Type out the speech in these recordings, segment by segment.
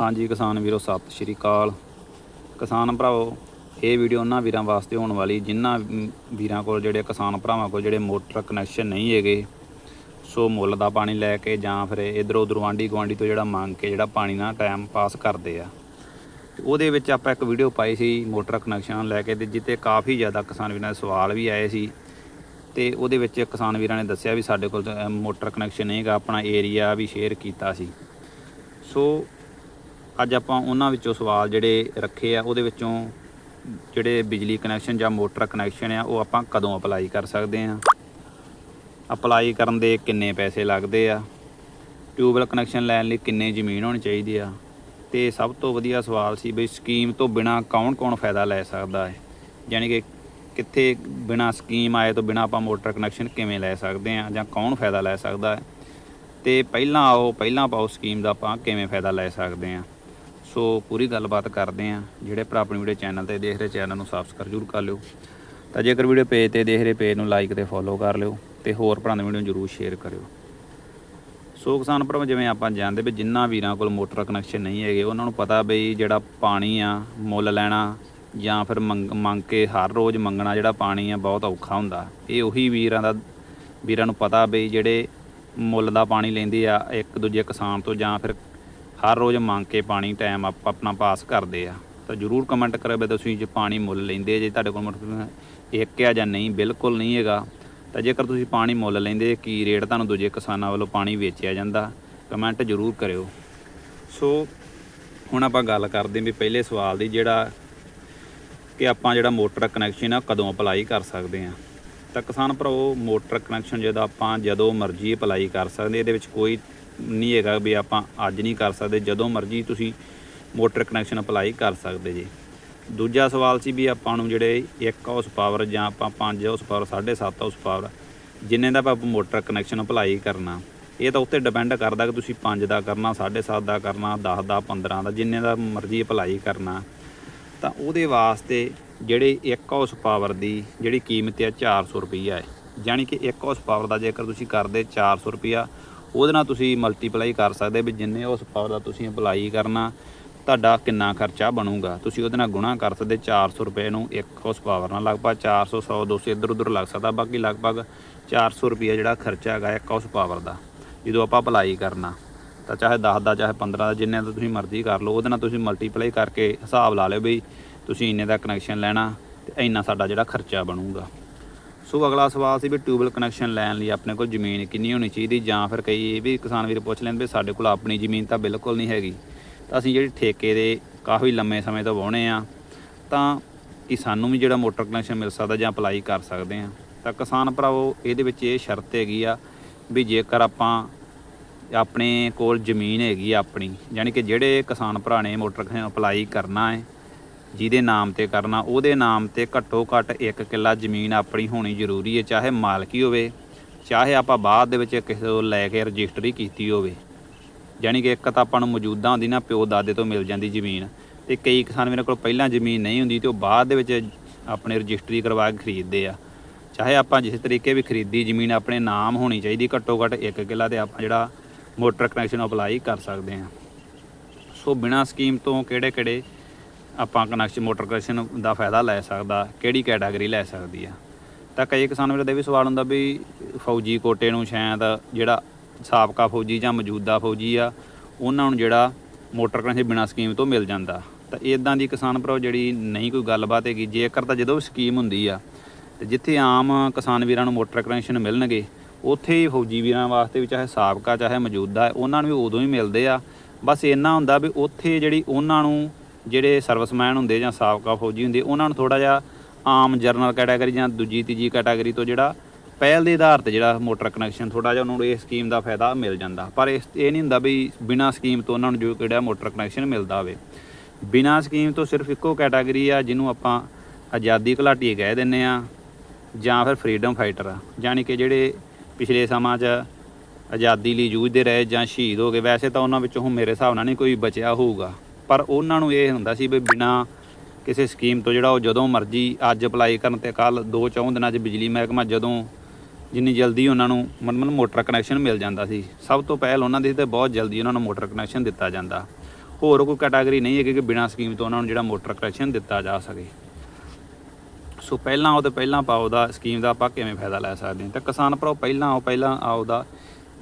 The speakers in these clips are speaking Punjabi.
ਹਾਂਜੀ ਕਿਸਾਨ ਵੀਰੋ, ਸਤਿ ਸ਼੍ਰੀ ਅਕਾਲ। ਕਿਸਾਨ ਭਰਾਓ ਇਹ ਵੀਡੀਓ ਉਹਨਾਂ ਵੀਰਾਂ ਵਾਸਤੇ ਹੋਣ ਵਾਲੀ, ਜਿਨ੍ਹਾਂ ਵੀਰਾਂ ਕੋਲ ਜਿਹੜੇ ਕਿਸਾਨ ਭਰਾਵਾਂ ਕੋਲ ਜਿਹੜੇ ਮੋਟਰ ਕਨੈਕਸ਼ਨ ਨਹੀਂ ਹੈਗੇ, ਸੋ ਮੁੱਲ ਦਾ ਪਾਣੀ ਲੈ ਕੇ ਜਾਂ ਫਿਰ ਇਧਰੋਂ ਉਧਰੋਂ ਆਂਢੀ ਗੁਆਂਢੀ ਤੋਂ ਜਿਹੜਾ ਮੰਗ ਕੇ ਜਿਹੜਾ ਪਾਣੀ ਨਾਲ ਟਾਈਮ ਪਾਸ ਕਰਦੇ ਆ। ਉਹਦੇ ਵਿੱਚ ਆਪਾਂ ਇੱਕ ਵੀਡੀਓ ਪਾਈ ਸੀ ਮੋਟਰ ਕਨੈਕਸ਼ਨ ਲੈ ਕੇ ਤੇ ਜਿੱਤੇ ਕਾਫੀ ਜ਼ਿਆਦਾ ਕਿਸਾਨ ਵੀਰਾਂ ਦੇ ਸਵਾਲ ਵੀ ਆਏ ਸੀ। ਤੇ ਉਹਦੇ ਵਿੱਚ ਕਿਸਾਨ ਵੀਰਾਂ ਨੇ ਦੱਸਿਆ ਵੀ ਸਾਡੇ ਕੋਲ ਮੋਟਰ ਕਨੈਕਸ਼ਨ ਨਹੀਂਗਾ, ਆਪਣਾ ਏਰੀਆ ਵੀ ਸ਼ੇਅਰ ਕੀਤਾ ਸੀ। ਸੋ ਅੱਜ ਆਪਾਂ ਉਹਨਾਂ ਵਿੱਚੋਂ ਸਵਾਲ ਜਿਹੜੇ ਰੱਖੇ ਆ, ਉਹਦੇ ਵਿੱਚੋਂ ਜਿਹੜੇ ਬਿਜਲੀ ਕਨੈਕਸ਼ਨ ਜਾਂ ਮੋਟਰ ਕਨੈਕਸ਼ਨ ਆ, ਉਹ ਆਪਾਂ ਕਦੋਂ ਅਪਲਾਈ ਕਰ ਸਕਦੇ ਆ ਅਪਲਾਈ ਕਰਨ ਦੇ ਕਿੰਨੇ ਪੈਸੇ ਲੱਗਦੇ ਆ? ਟਿਊਬਵੈਲ ਕਨੈਕਸ਼ਨ ਲੈਣ ਲਈ ਕਿੰਨੇ ਜ਼ਮੀਨ ਹੋਣੀ ਚਾਹੀਦੀ ਆ? ਤੇ ਸਭ ਤੋਂ ਵਧੀਆ ਸਵਾਲ ਸੀ ਬਈ ਸਕੀਮ ਤੋਂ ਬਿਨਾ ਕੌਣ-ਕੌਣ ਫਾਇਦਾ ਲੈ ਸਕਦਾ ਹੈ? ਯਾਨੀ ਕਿ ਕਿੱਥੇ ਬਿਨਾ ਸਕੀਮ ਆਏ ਤੋਂ ਬਿਨਾ ਆਪਾਂ ਮੋਟਰ ਕਨੈਕਸ਼ਨ ਕਿਵੇਂ ਲੈ ਸਕਦੇ ਆ ਜਾਂ ਕੌਣ ਫਾਇਦਾ ਲੈ ਸਕਦਾ ਹੈ? ਤੇ ਪਹਿਲਾਂ ਆਓ, ਪਹਿਲਾਂ ਪਾਓ ਸਕੀਮ ਦਾ ਆਪਾਂ ਕਿਵੇਂ ਫਾਇਦਾ ਲੈ ਸਕਦੇ ਆ ਸੋ ਪੂਰੀ ਗੱਲਬਾਤ ਕਰਦੇ ਆ ਜਿਹੜੇ ਭਰਾ ਆਪਣੀ ਵੀਡੀਓ ਚੈਨਲ ਤੇ ਦੇਖ ਰਹੇ, ਚੈਨਲ ਨੂੰ ਸਬਸਕ੍ਰਾਈਬ ਜ਼ਰੂਰ ਕਰ ਲਿਓ। ਤਾਂ ਜੇਕਰ ਵੀਡੀਓ ਪੇਜ ਤੇ ਦੇਖ ਰਹੇ ਪੇਜ ਨੂੰ ਲਾਈਕ ਤੇ ਫੋਲੋ ਕਰ ਲਿਓ ਤੇ ਹੋਰ ਭਰਾ ਦੀ ਵੀਡੀਓ ਨੂੰ ਜ਼ਰੂਰ ਸ਼ੇਅਰ ਕਰਿਓ। ਸੋ ਕਿਸਾਨ ਭਰਾ ਜਿਵੇਂ ਆਪਾਂ ਜਾਣਦੇ ਵੀ ਜਿੰਨਾ ਵੀਰਾਂ ਕੋਲ ਮੋਟਰ ਕਨੈਕਸ਼ਨ ਨਹੀਂ ਹੈਗੇ, ਉਹਨਾਂ ਨੂੰ ਪਤਾ ਬਈ ਜਿਹੜਾ ਪਾਣੀ ਆ, ਮੁੱਲ ਲੈਣਾ ਜਾਂ ਫਿਰ ਮੰਗ ਮੰਗ ਕੇ ਹਰ ਰੋਜ਼ ਮੰਗਣਾ ਜਿਹੜਾ ਪਾਣੀ ਆ, ਬਹੁਤ ਔਖਾ ਹੁੰਦਾ। ਇਹ ਉਹੀ ਵੀਰਾਂ ਦਾ, ਵੀਰਾਂ ਨੂੰ ਪਤਾ ਬਈ ਜਿਹੜੇ ਮੁੱਲ ਦਾ ਪਾਣੀ ਲੈਂਦੇ ਆ, ਇੱਕ ਦੂਜੇ ਕਿਸਾਨ ਤੋਂ ਜਾਂ ਫਿਰ ਹਰ ਰੋਜ਼ ਮੰਗ ਕੇ ਪਾਣੀ ਟਾਈਮ ਆਪ, ਆਪਣਾ ਪਾਸ ਕਰਦੇ ਆ। ਤਾਂ ਜਰੂਰ ਕਮੈਂਟ ਕਰਿਓ ਵੀ ਤੁਸੀਂ ਜੇ ਪਾਣੀ ਮੁੱਲ ਲੈਂਦੇ ਜੇ ਤੁਹਾਡੇ ਕੋਲ ਮੋਟਰ ਇੱਕ ਆ ਜਾਂ ਨਹੀਂ, ਬਿਲਕੁਲ ਨਹੀਂ ਹੈਗਾ। ਤਾਂ ਜੇਕਰ ਤੁਸੀਂ ਪਾਣੀ ਮੁੱਲ ਲੈਂਦੇ, ਕੀ ਰੇਟ ਤੁਹਾਨੂੰ ਦੂਜੇ ਕਿਸਾਨਾਂ ਵੱਲੋਂ ਪਾਣੀ ਵੇਚਿਆ ਜਾਂਦਾ ਕਮੈਂਟ ਜਰੂਰ ਕਰਿਓ। ਸੋ ਹੁਣ ਆਪਾਂ ਗੱਲ ਕਰਦੇ ਹਾਂ ਵੀ ਪਹਿਲੇ ਸਵਾਲ ਦੀ, ਜਿਹੜਾ ਕਿ ਆਪਾਂ ਜਿਹੜਾ ਮੋਟਰ ਕਨੈਕਸ਼ਨ ਆ ਕਦੋਂ ਅਪਲਾਈ ਕਰ ਸਕਦੇ ਆ ਤਾਂ ਕਿਸਾਨ ਭਰਾਓ ਮੋਟਰ ਕਨੈਕਸ਼ਨ ਜਿਹਦਾ ਆਪਾਂ, ਜਦੋਂ ਮਰਜ਼ੀ ਅਪਲਾਈ ਕਰ ਸਕਦੇ ਇਹਦੇ ਵਿੱਚ ਕੋਈ ਨਹੀਂ ਹੈਗਾ ਵੀ ਆਪਾਂ ਅੱਜ ਨਹੀਂ ਕਰ ਸਕਦੇ, ਜਦੋਂ ਮਰਜ਼ੀ ਤੁਸੀਂ ਮੋਟਰ ਕਨੈਕਸ਼ਨ ਅਪਲਾਈ ਕਰ ਸਕਦੇ ਜੀ। ਦੂਜਾ ਸਵਾਲ ਸੀ ਵੀ ਆਪਾਂ ਨੂੰ ਜਿਹੜੇ 1 ਹਾਊਸ ਪਾਵਰ ਜਾਂ ਆਪਾਂ 5 ਹਾਊਸ ਪਾਵਰ 7.5 ਹਾਊਸ ਪਾਵਰ ਜਿੰਨੇ ਦਾ ਆਪਾਂ ਮੋਟਰ ਕਨੈਕਸ਼ਨ ਅਪਲਾਈ ਕਰਨਾ, ਇਹ ਤਾਂ ਉੱਤੇ ਡਿਪੈਂਡ ਕਰਦਾ ਕਿ ਤੁਸੀਂ 5 ਦਾ ਕਰਨਾ 7.5 ਦਾ ਕਰਨਾ 10 ਦਾ 15 ਦਾ, ਜਿੰਨੇ ਦਾ ਮਰਜ਼ੀ ਅਪਲਾਈ ਕਰਨਾ। ਤਾਂ ਉਹਦੇ ਵਾਸਤੇ ਜਿਹੜੇ 1 ਹਾਊਸ ਪਾਵਰ ਦੀ ਜਿਹੜੀ ਕੀਮਤ ਹੈ 400 ਰੁਪਈਆ ਹੈ। ਯਾਨੀ ਕਿ 1 ਹਾਊਸ ਪਾਵਰ ਦਾ ਜੇਕਰ ਤੁਸੀਂ ਕਰਦੇ 400 ਰੁਪਈਆ ਉਹਦੇ ਨਾਲ ਤੁਸੀਂ ਮਲਟੀਪਲਾਈ ਕਰ ਸਕਦੇ ਵੀ ਜਿੰਨੇ ਹਾਊਸ ਪਾਵਰ ਦਾ ਤੁਸੀਂ ਅਪਲਾਈ ਕਰਨਾ, ਤੁਹਾਡਾ ਕਿੰਨਾ ਖਰਚਾ ਬਣੂਗਾ। ਤੁਸੀਂ ਉਹਦੇ ਨਾਲ ਗੁਣਾ ਕਰ ਸਕਦੇ 400 ਰੁਪਏ ਨੂੰ ਇੱਕ ਹਾਊਸ ਪਾਵਰ ਨਾਲ, ਲਗਭਗ 400 100 200 ਇੱਧਰ ਉੱਧਰ ਲੱਗ ਸਕਦਾ, ਬਾਕੀ ਲਗਭਗ 400 ਰੁਪਏ ਜਿਹੜਾ ਖਰਚਾ ਹੈਗਾ ਇੱਕ ਹਾਊਸ ਪਾਵਰ ਦਾ, ਜਦੋਂ ਆਪਾਂ ਅਪਲਾਈ ਕਰਨਾ। ਤਾਂ ਚਾਹੇ 10 ਦਾ, ਚਾਹੇ 15 ਦਾ, ਜਿੰਨੇ ਦਾ ਤੁਸੀਂ ਮਰਜ਼ੀ ਕਰ ਲਓ, ਉਹਦੇ ਨਾਲ ਤੁਸੀਂ ਮਲਟੀਪਲਾਈ ਕਰਕੇ ਹਿਸਾਬ ਲਾ ਲਿਓ ਵੀ ਤੁਸੀਂ ਇੰਨੇ ਦਾ ਕਨੈਕਸ਼ਨ ਲੈਣਾ ਤੇ ਇੰਨਾ ਸਾਡਾ ਜਿਹੜਾ ਖਰਚਾ ਬਣੂਗਾ। ਸੋ ਅਗਲਾ ਸਵਾਲ ਸੀ ਵੀ ਟਿਊਬਲ ਕਨੈਕਸ਼ਨ ਲੈਣ ਲਈ ਆਪਣੇ ਕੋਲ ਜ਼ਮੀਨ ਕਿੰਨੀ ਹੋਣੀ ਚਾਹੀਦੀ ਜਾਂ ਫਿਰ ਕਈ ਇਹ ਵੀ ਕਿਸਾਨ ਵੀਰ ਪੁੱਛ ਲੈਂਦੇ ਵੀ ਸਾਡੇ ਕੋਲ ਆਪਣੀ ਜ਼ਮੀਨ ਤਾਂ ਬਿਲਕੁਲ ਨਹੀਂ ਹੈਗੀ। ਤਾਂ ਅਸੀਂ ਜਿਹੜੀ ਠੇਕੇ ਦੇ ਕਾਫੀ ਲੰਮੇ ਸਮੇਂ ਤੋਂ ਵਾਹੁਣੇ ਆ, ਤਾਂ ਕਿ ਸਾਨੂੰ ਵੀ ਜਿਹੜਾ ਮੋਟਰ ਕਨੈਕਸ਼ਨ ਮਿਲ ਸਕਦਾ ਜਾਂ ਅਪਲਾਈ ਕਰ ਸਕਦੇ ਆ? ਤਾਂ ਕਿਸਾਨ ਭਰਾਵੋ, ਇਹਦੇ ਵਿੱਚ ਇਹ ਸ਼ਰਤ ਹੈਗੀ ਆ ਵੀ ਜੇਕਰ ਆਪਾਂ ਆਪਣੇ ਕੋਲ ਜ਼ਮੀਨ ਹੈਗੀ ਆ ਆਪਣੀ, ਯਾਨੀ ਕਿ ਜਿਹੜੇ ਕਿਸਾਨ ਭਰਾ ਨੇ ਮੋਟਰ ਕਨੈਕਸ਼ਨ ਅਪਲਾਈ ਕਰਨਾ ਹੈ ਜਿਹਦੇ ਨਾਮ ਤੇ ਕਰਨਾ, ਉਹਦੇ ਨਾਮ ਤੇ ਘੱਟੋ ਘੱਟ 1 ਕਿੱਲਾ ਜ਼ਮੀਨ ਆਪਣੀ ਹੋਣੀ ਜ਼ਰੂਰੀ ਹੈ, ਚਾਹੇ ਮਾਲਕੀ ਹੋਵੇ, ਚਾਹੇ ਆਪਾਂ ਬਾਅਦ ਦੇ ਵਿੱਚ ਕਿਸੇ ਤੋਂ ਲੈ ਕੇ ਰਜਿਸਟਰੀ ਕੀਤੀ ਹੋਵੇ। ਯਾਨੀ ਕਿ ਇੱਕ ਤਾਂ ਆਪਾਂ ਨੂੰ ਮੌਜੂਦਾ ਹੁੰਦੀ ਨਾ, ਪਿਓ ਦਾਦੇ ਤੋਂ ਮਿਲ ਜਾਂਦੀ ਜ਼ਮੀਨ, ਤੇ ਕਈ ਕਿਸਾਨ ਮੇਰੇ ਕੋਲ ਪਹਿਲਾਂ ਜ਼ਮੀਨ ਨਹੀਂ ਹੁੰਦੀ, ਤੇ ਉਹ ਬਾਅਦ ਦੇ ਵਿੱਚ ਆਪਣੇ ਰਜਿਸਟਰੀ ਕਰਵਾ ਕੇ ਖਰੀਦਦੇ ਆ। ਚਾਹੇ ਆਪਾਂ ਜਿਸ ਤਰੀਕੇ ਵੀ ਖਰੀਦੀ, ਜ਼ਮੀਨ ਆਪਣੇ ਨਾਮ ਹੋਣੀ ਚਾਹੀਦੀ, ਘੱਟੋ ਘੱਟ 1 ਕਿੱਲਾ ਤੇ ਆਪਾਂ ਜਿਹੜਾ ਮੋਟਰ ਕਨੈਕਸ਼ਨ ਅਪਲਾਈ ਕਰ ਸਕਦੇ ਹਾਂ। ਸੋ ਬਿਨਾ ਸਕੀਮ ਤੋਂ ਕਿਹੜੇ ਕਿਹੜੇ ਆਪਾਂ ਕਨੈਕਸ਼ਨ ਮੋਟਰ ਕਨੈਕਸ਼ਨ ਦਾ ਫਾਇਦਾ ਲੈ ਸਕਦਾ, ਕਿਹੜੀ ਕੈਟਾਗਰੀ ਲੈ ਸਕਦੀ ਆ। ਤਾਂ ਕਈ ਕਿਸਾਨ ਵੀਰਾਂ ਦਾ ਇਹ ਵੀ ਸਵਾਲ ਹੁੰਦਾ ਵੀ ਫੌਜੀ ਕੋਟੇ ਨੂੰ ਸ਼ਾਇਦ ਜਿਹੜਾ ਸਾਬਕਾ ਫੌਜੀ ਜਾਂ ਮੌਜੂਦਾ ਫੌਜੀ ਆ, ਉਹਨਾਂ ਨੂੰ ਜਿਹੜਾ ਮੋਟਰ ਕਨੈਕਸ਼ਨ ਬਿਨਾਂ ਸਕੀਮ ਤੋਂ ਮਿਲ ਜਾਂਦਾ। ਤਾਂ ਇਦਾਂ ਦੀ ਕਿਸਾਨ ਭਰਾ ਜਿਹੜੀ ਨਹੀਂ ਕੋਈ ਗੱਲਬਾਤ ਹੈਗੀ, ਜੇਕਰ ਤਾਂ ਜਦੋਂ ਵੀ ਸਕੀਮ ਹੁੰਦੀ ਆ, ਤੇ ਜਿੱਥੇ ਆਮ ਕਿਸਾਨ ਵੀਰਾਂ ਨੂੰ ਮੋਟਰ ਕਨੈਕਸ਼ਨ ਮਿਲਣਗੇ, ਉੱਥੇ ਹੀ ਫੌਜੀ ਵੀਰਾਂ ਵਾਸਤੇ ਵੀ ਚਾਹੇ ਸਾਬਕਾ, ਚਾਹੇ ਮੌਜੂਦਾ, ਉਹਨਾਂ ਨੂੰ ਵੀ ਉਦੋਂ ਹੀ ਮਿਲਦੇ ਆ। ਬਸ ਇੰਨਾ ਹੁੰਦਾ ਵੀ ਉੱਥੇ ਜਿਹੜੀ ਉਹਨਾਂ ਨੂੰ ਜਿਹੜੇ ਸਰਵਿਸਮੈਨ ਹੁੰਦੇ ਜਾਂ ਸਾਬਕਾ ਫੌਜੀ ਹੁੰਦੇ, ਉਹਨਾਂ ਨੂੰ ਥੋੜਾ ਜਿਹਾ ਆਮ ਜਰਨਲ ਕੈਟਾਗਰੀ ਜਾਂ ਦੂਜੀ, ਤੀਜੀ ਕੈਟਾਗਰੀ ਤੋਂ ਜਿਹੜਾ ਪਹਿਲ ਦੇ ਆਧਾਰ ਤੇ ਜਿਹੜਾ ਮੋਟਰ ਕਨੈਕਸ਼ਨ ਥੋੜਾ ਜਿਹਾ ਉਹਨਾਂ ਨੂੰ ਇਹ ਸਕੀਮ ਦਾ ਫਾਇਦਾ ਮਿਲ ਜਾਂਦਾ। ਪਰ ਇਸ, ਇਹ ਨਹੀਂ ਹੁੰਦਾ ਵੀ ਬਿਨਾਂ ਸਕੀਮ ਤੋਂ ਉਹਨਾਂ ਨੂੰ ਜੋ ਕਿਹੜਾ ਮੋਟਰ ਕਨੈਕਸ਼ਨ ਮਿਲਦਾ ਹੋਵੇ। ਬਿਨਾਂ ਸਕੀਮ ਤੋਂ ਸਿਰਫ ਇੱਕੋ ਕੈਟਾਗਰੀ ਆ ਜਿਹਨੂੰ ਆਪਾਂ ਆਜ਼ਾਦੀ ਘੁਲਾਟੀ ਕਹਿ ਦਿੰਨੇ ਆ ਜਾਂ ਫਿਰ ਫਰੀडम ਫਾਈਟਰ ਆ। ਯਾਨੀ ਕਿ ਜਿਹੜੇ ਪਿਛਲੇ ਸਮਾਂ 'ਚ ਆਜ਼ਾਦੀ ਲਈ ਜੂਝਦੇ ਰਹੇ ਜਾਂ ਸ਼ਹੀਦ ਹੋ ਗਏ, ਵੈਸੇ ਤਾਂ ਉਹਨਾਂ ਵਿੱਚੋਂ ਹੁਣ ਮੇਰੇ ਹਿਸਾਬ ਨਾਲ ਨਹੀਂ ਕੋਈ ਬਚਿਆ ਹੋਊਗਾ। ਪਰ ਉਹਨਾਂ ਨੂੰ ਇਹ ਹੁੰਦਾ ਸੀ ਵੀ ਬਿਨਾ ਕਿਸੇ ਸਕੀਮ ਤੋਂ ਜਿਹੜਾ ਉਹ ਜਦੋਂ ਮਰਜ਼ੀ ਅੱਜ ਅਪਲਾਈ ਕਰਨ ਤੇ ਕੱਲ ਦੋ ਚੌਂ ਦਿਨਾਂ 'ਚ ਬਿਜਲੀ ਮਹਿਕਮਾ ਜਦੋਂ ਜਿੰਨੀ ਜਲਦੀ ਉਹਨਾਂ ਨੂੰ ਮਤਲਬ ਮੋਟਰ ਕਨੈਕਸ਼ਨ ਮਿਲ ਜਾਂਦਾ ਸੀ, ਸਭ ਤੋਂ ਪਹਿਲ ਉਹਨਾਂ ਦੀ ਤੇ ਬਹੁਤ ਜਲਦੀ ਉਹਨਾਂ ਨੂੰ ਮੋਟਰ ਕਨੈਕਸ਼ਨ ਦਿੱਤਾ ਜਾਂਦਾ। ਹੋਰ ਕੋਈ ਕੈਟਾਗਰੀ ਨਹੀਂ ਹੈ ਕਿ ਬਿਨਾਂ ਸਕੀਮ ਤੋਂ ਉਹਨਾਂ ਨੂੰ ਜਿਹੜਾ ਮੋਟਰ ਕਨੈਕਸ਼ਨ ਦਿੱਤਾ ਜਾ ਸਕੇ। ਸੋ ਪਹਿਲਾਂ ਉਹ ਤੇ ਪਹਿਲਾਂ ਪਾਓ ਦਾ ਸਕੀਮ ਦਾ ਆਪਾਂ ਕਿਵੇਂ ਫਾਇਦਾ ਲੈ ਸਕਦੇ ਹਾਂ? ਤਾਂ ਕਿਸਾਨ ਭਰਾਓ, ਪਹਿਲਾਂ ਆਓ ਪਹਿਲਾਂ ਆਓ ਦਾ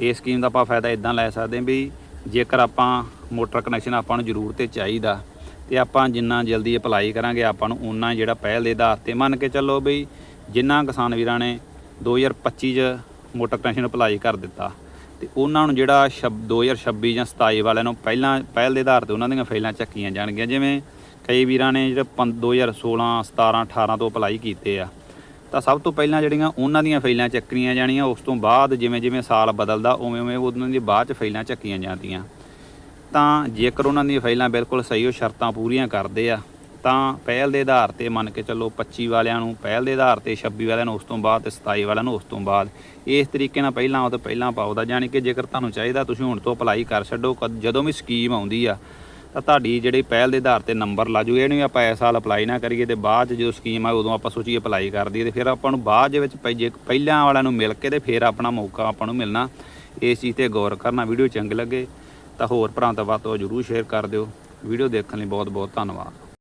ਇਹ ਸਕੀਮ ਦਾ ਆਪਾਂ ਫਾਇਦਾ ਇਦਾਂ ਲੈ ਸਕਦੇ ਹਾਂ ਵੀ ਜੇਕਰ ਆਪਾਂ ਮੋਟਰ ਕਨੈਕਸ਼ਨ ਆਪਾਂ ਨੂੰ ਜ਼ਰੂਰ ਤੇ ਚਾਹੀਦਾ ਤੇ ਆਪਾਂ ਜਿੰਨਾ ਜਲਦੀ ਅਪਲਾਈ ਕਰਾਂਗੇ, ਆਪਾਂ ਨੂੰ ਉਨਾ ਜਿਹੜਾ ਪਹਿਲ ਦੇ ਆਧਾਰ ਤੇ ਮੰਨ ਕੇ ਚੱਲੋ ਬਈ ਜਿੰਨਾ ਕਿਸਾਨ ਵੀਰਾਂ ਨੇ 2025 ਚ ਮੋਟਰ ਕਨੈਕਸ਼ਨ ਅਪਲਾਈ ਕਰ ਦਿੱਤਾ ਤੇ ਉਹਨਾਂ ਨੂੰ ਜਿਹੜਾ ਸ਼ਬ 2026 ਜਾਂ 27 ਵਾਲਿਆਂ ਨੂੰ ਪਹਿਲਾਂ ਪਹਿਲ ਦੇ ਆਧਾਰ ਤੇ ਉਹਨਾਂ ਦੀਆਂ ਫਾਈਲਾਂ ਚੱਕੀਆਂ ਜਾਣਗੀਆਂ, ਜਿਵੇਂ ਕਈ ਵੀਰਾਂ ਨੇ ਜਿਹੜਾ ਪੰ- 2016 17 18 ਤੋਂ ਅਪਲਾਈ ਕੀਤੇ ਆ। ਤਾਂ ਸਭ ਤੋਂ ਪਹਿਲਾਂ ਜਿਹੜੀਆਂ ਉਹਨਾਂ ਦੀਆਂ ਫਾਈਲਾਂ ਚੱਕਣੀਆਂ ਜਾਣੀਆਂ, ਉਸ ਤੋਂ ਬਾਅਦ ਜਿਵੇਂ ਜਿਵੇਂ ਸਾਲ ਬਦਲਦਾ ਉਵੇਂ ਉਵੇਂ ਉਹਨਾਂ ਦੀ ਬਾਅਦ ਚ ਫਾਈਲਾਂ ਚੱਕੀਆਂ ਜਾਂਦੀਆਂ। ਤਾਂ ਜੇਕਰ ਉਹਨਾਂ ਦੀਆਂ ਫਾਈਲਾਂ ਬਿਲਕੁਲ ਸਹੀ ਉਹ ਸ਼ਰਤਾਂ ਪੂਰੀਆਂ ਕਰਦੇ ਆ, ਤਾਂ ਪਹਿਲ ਦੇ ਆਧਾਰ ਤੇ ਮੰਨ ਕੇ ਚੱਲੋ 25 ਵਾਲਿਆਂ ਨੂੰ, ਪਹਿਲ ਦੇ ਆਧਾਰ ਤੇ 26 ਵਾਲਿਆਂ ਨੂੰ, ਉਸ ਤੋਂ ਬਾਅਦ ਤੇ 27 ਵਾਲਿਆਂ ਨੂੰ, ਉਸ ਤੋਂ ਬਾਅਦ। ਇਸ ਤਰੀਕੇ ਨਾਲ ਪਹਿਲਾਂ ਉਹ ਤਾਂ ਪਹਿਲਾਂ ਪਾਉਦਾ ਜਾਣੀ ਕਿ ਜੇਕਰ ਤੁਹਾਨੂੰ ਚਾਹੀਦਾ ਤੁਸੀਂ ਹੁਣ ਤੋਂ ਅਪਲਾਈ ਕਰ ਛੱਡੋ, ਕਦ- ਜਦੋਂ ਵੀ ਸਕੀਮ ਆਉਂਦੀ ਆ, ਤਾਂ ਤੁਹਾਡੀ ਜਿਹੜੀ ਪਹਿਲ ਦੇ ਆਧਾਰ ਤੇ ਨੰਬਰ ਲਾ ਜੂ ਇਹ ਨਹੀਂ ਆਪਾਂ ਇਸ ਸਾਲ ਅਪਲਾਈ ਨਾ ਕਰੀਏ ਤੇ ਬਾਅਦ 'ਚ ਜਦੋਂ ਸਕੀਮ ਆ ਉਦੋਂ ਆਪਾਂ ਸੋਚੀਏ ਅਪਲਾਈ ਕਰ ਦਈਏ ਤੇ ਫਿਰ ਆਪਾਂ ਨੂੰ ਬਾਅਦ ਦੇ ਵਿੱਚ ਪਈ- ਜੇ ਪਹਿਲਾਂ ਵਾਲਿਆਂ ਨੂੰ ਮਿਲ ਕੇ ਤੇ ਫਿਰ ਆਪਣਾ ਮੌਕਾ ਆਪਾਂ ਨੂੰ ਮਿਲਣਾ। ਇਸ ਚੀਜ਼ ਤੇ ਗੌਰ ਕਰਨਾ, ਵੀਡੀਓ ਚੰਗੀ ਲੱਗੇ। ਤਾਂ ਹੋਰ ਭਰਾ ਤਾਂ ਵੱਧ ਤੋਂ ਵੱਧ ਜ਼ਰੂਰ ਸ਼ੇਅਰ ਕਰ ਦਿਓ। ਵੀਡੀਓ ਦੇਖਣ ਲਈ ਬਹੁਤ ਬਹੁਤ ਧੰਨਵਾਦ।